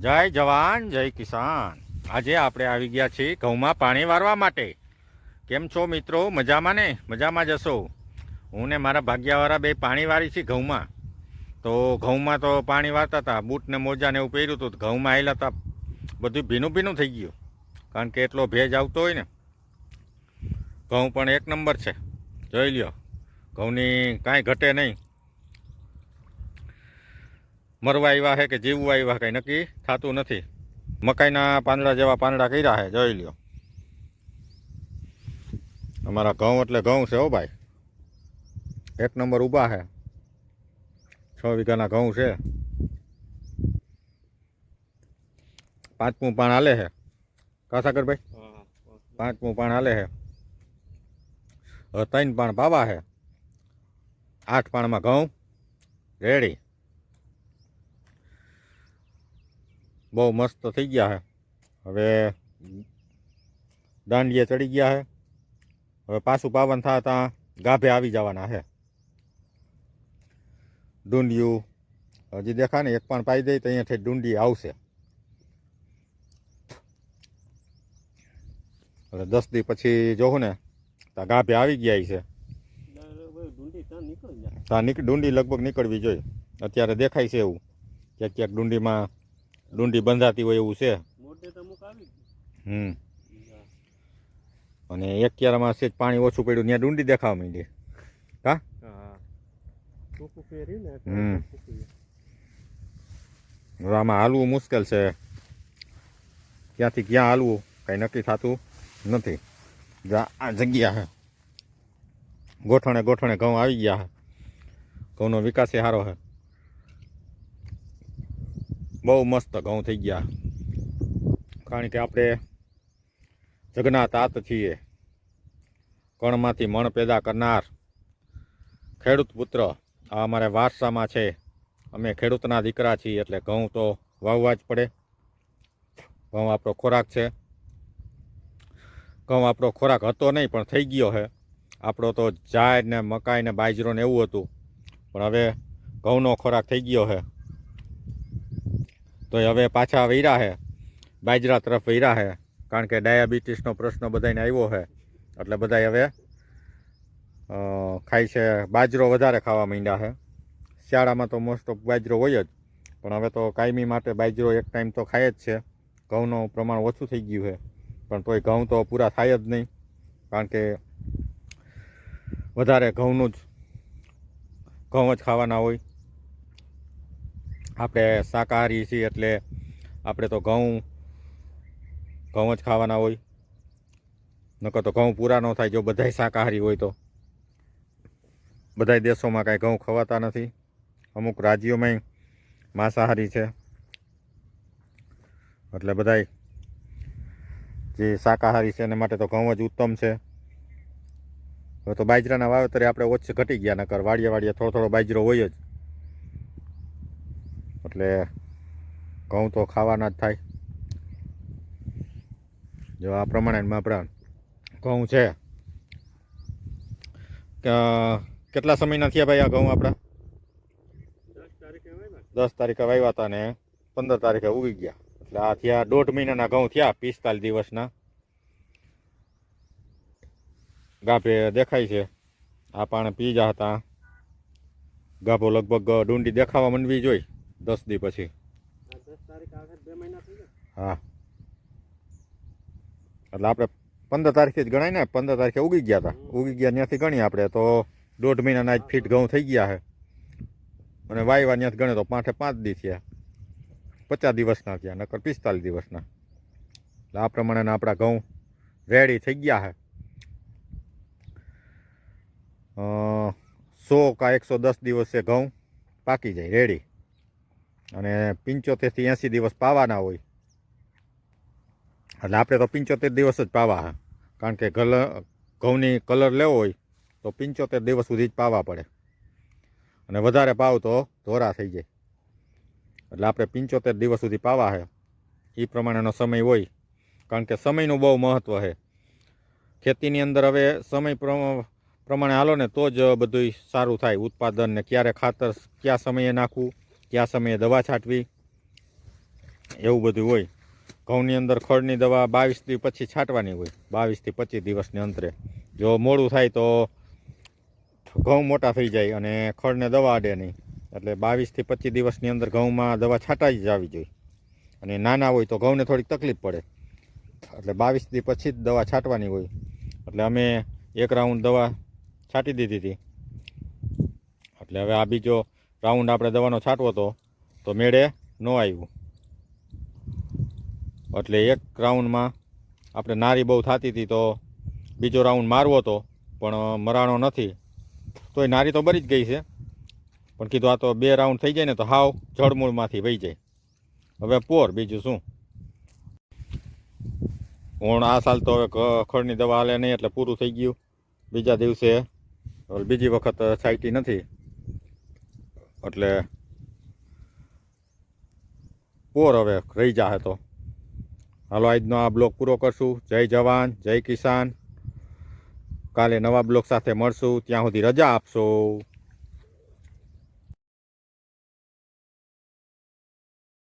જય જવાન, જય કિસાન. આજે આપણે આવી ગયા છીએ ઘઉંમાં પાણી વારવા માટે. કેમ છો મિત્રો? મજામાં ને? મજામાં જશો હું ને મારા ભાગ્યાવાળા બે પાણી વારી છીએ ઘઉંમાં. તો ઘઉંમાં તો પાણી વારતા હતા, બૂટ ને મોજા ને એવું પહેર્યું હતું ઘઉંમાં આવેલા હતા. બધું ભીનું ભીનું થઈ ગયું. કારણ કે એટલો ભેજ આવતો હોય ને. ઘઉં પણ એક નંબર છે. જોઈ લ્યો. ઘઉંની કાંઈ ઘટે નહીં. મરવા આવ્યા છે કે જીવવા આવ્યા કંઈ નક્કી? થતું નથી. મકાઈના પાંદડા જેવા પાંદડા કર્યા છે જોઈ લ્યો. અમારા ઘઉં એટલે ઘઉં છે હો ભાઈ. એક નંબર ઊભા છે છ વીઘાના ઘઉં છે. પાંચમું પાણ હાલે છે કા સાગરભાઈ પાંચમું પાણ હાલે છે ત્રણ પાણ પાવા છે આઠ પાણમાં ઘઉં. રેડી. બહુ મસ્ત થઈ ગયા છે હવે દાંડીએ ચડી ગયા છે હવે પાછું પાવન થાય ત્યાં ગાભે આવી જવાના છે ડુંડિયું, હજી દેખા ને એક પણ પાઈ દઈ તો અહીંયાથી ડુંડી આવશે. એટલે દસ દી પછી જોઉં ને, તો ગાભે આવી ગયા છે. ત્યાં ડુંડી લગભગ નીકળવી જોઈએ. અત્યારે દેખાય છે એવું. ક્યાંક ક્યાંક ડુંડીમાં ડુંડી બંધાતી હોય એવું છે? હમ. અને એક ક્યારામાં સેજ પાણી ઓછું પડ્યું ત્યાં ડુંડી દેખાવા માંડી. હમ. આમાં હાલવું મુશ્કેલ છે. ક્યાંથી ક્યાં હાલવું કંઈ નક્કી થતું નથી. આ- જગ્યા છે ગોઠણે ગોઠણે ઘઉં આવી ગયા ઘઉંનો વિકાસ એ સારો છે બહુ મસ્ત ઘઉં થઈ ગયા. કારણ કે આપણે જગના તાત છીએ. કણમાંથી મણ પેદા કરનાર ખેડૂત પુત્ર આ અમારે વારસામાં છે. અમે ખેડૂતના દીકરા છીએ એટલે ઘઉં તો વાવવા જ પડે. ઘઉં આપણો ખોરાક છે. ઘઉં આપણો ખોરાક હતો નહીં, પણ થઈ ગયો છે. આપણો તો જાર ને મકાઈ ને બાજરો ને એવું હતું. પણ હવે ઘઉંનો ખોરાક થઈ ગયો છે. તો હવે પાછા વૈરા છે બાજરા તરફ વૈરા છે કારણ કે ડાયાબિટીસનો પ્રશ્ન બધાને આવ્યો છે એટલે બધા હવે ખાય છે, બાજરો વધારે ખાવા માંડ્યા છે શિયાળામાં તો મોસ્ટ ઓફ બાજરો હોય જ. પણ હવે તો કાયમી માટે બાજરો એક ટાઈમ તો ખાય જ છે. ઘઉંનું પ્રમાણ ઓછું થઈ ગયું છે પણ તોય ઘઉં તો પૂરા થાય જ નહીં. કારણ કે વધારે ઘઉંનું જ, ઘઉં જ ખાવાના હોય. આપણે શાકાહારી છીએ એટલે આપણે તો ઘઉં ઘઉં જ ખાવાના હોય. નકર તો ઘઉં પૂરા ન થાય જો બધાય શાકાહારી હોય તો. બધાય દેશોમાં કાંઈ ઘઉં ખવાતા નથી. અમુક રાજ્યોમાં માંસાહારી છે. એટલે બધાય જે શાકાહારી છે એના માટે તો ઘઉં જ ઉત્તમ છે. હવે તો બાજરાના વાવેતરે આપણે ઓછે ઘટી ગયા, નકર વાડિયા વાડિયા થોડો થોડો બાજરો હોય જ. એટલે ઘઉં તો ખાવાના જ થાય. જો આ પ્રમાણે આપણા ઘઉં છે. કેટલા સમયના થયા ભાઈ આ ઘઉં આપણા? દસ તારીખે વાવ્યા હતા ને પંદર તારીખે ઉગી ગયા. એટલે આ થયા દોઢ મહિનાના ઘઉં થયા પિસ્તાલીસ દિવસના. ગાભે દેખાય છે. આ પાણે પીજા હતા. ગાભો લગભગ ડુંડી દેખાવા મંડવી જોઈ. દસ દી પછી. હા. એટલે આપણે પંદર તારીખે જ ગણાય ને પંદર તારીખે ઉગી ગયા હતા ઉગી ગયા ત્યાંથી ગણીએ આપણે તો દોઢ મહિનાના જ ફીટ ઘઉં થઈ ગયા છે અને વાયવા ત્યાંથી ગણે તો પાંઠે પાંચ દી થયા. પચાસ દિવસના થયા નકર પિસ્તાલીસ દિવસના. એટલે આ પ્રમાણેના આપણા ઘઉં રેડી થઈ ગયા છે સો કા એકસો દસ દિવસે ઘઉં પાકી જાય રેડી. અને પંચોતેરથી એંસી દિવસ પાવાના હોય. એટલે આપણે તો પંચોતેર દિવસ જ પાવા કારણ કે કલર ઘઉંની કલર લેવો હોય, તો પંચોતેર દિવસ સુધી જ પાવા પડે. અને વધારે પાવ તો ધોરા થઈ જાય. એટલે આપણે પંચોતેર દિવસ સુધી પાવા છે એ પ્રમાણેનો સમય હોય. કારણ કે સમયનું બહુ મહત્ત્વ છે ખેતીની અંદર હવે સમય પ્રમ- પ્રમાણે હાલો ને તો જ બધું સારું થાય. ઉત્પાદન ને ક્યારે ખાતર, કયા સમયે નાખવું કયા સમયે દવા છાંટવી? એવું બધું હોય. ઘઉંની અંદર ખડની દવા બાવીસ દી પછી છાંટવાની હોય. બાવીસથી પચીસ દિવસની અંતરે. જો મોડું થાય તો ઘઉં મોટા થઈ જાય અને ખડને દવા અડે નહીં. એટલે બાવીસથી પચીસ દિવસની અંદર ઘઉંમાં દવા છાંટાઈ જ આવી જોઈએ. અને નાના હોય તો ઘઉંને થોડીક તકલીફ પડે. એટલે બાવીસ દી પછી જ દવા છાંટવાની હોય. એટલે અમે એક રાઉન્ડ દવા છાંટી દીધી હતી. એટલે હવે આ બીજો રાઉન્ડ આપણે દવાનો છાંટવો હતો, તો મેળે ન આવ્યું. એટલે એક રાઉન્ડમાં આપણે નારી બહુ થતી હતી તો બીજો રાઉન્ડ મારવો હતો, પણ મરાણો નથી. તોય નારી તો બરી જ ગઈ છે. પણ કીધું આ તો બે રાઉન્ડ થઈ જાય ને તો હાવ જળમૂળમાંથી વહી જાય. હવે પોર, બીજું શું? હું આ સાલ તો હવે ખડની દવા હાલે નહીં એટલે પૂરું થઈ ગયું. બીજા દિવસે બીજી વખત છાંટી નથી. એટલે પોર હવે રહી જાહે તો. હાલો, આજનો આ બ્લોક પૂરો કરશું. જય જવાન, જય કિસાન. કાલે નવા બ્લોક સાથે મળશું. ત્યાં સુધી રજા આપશો.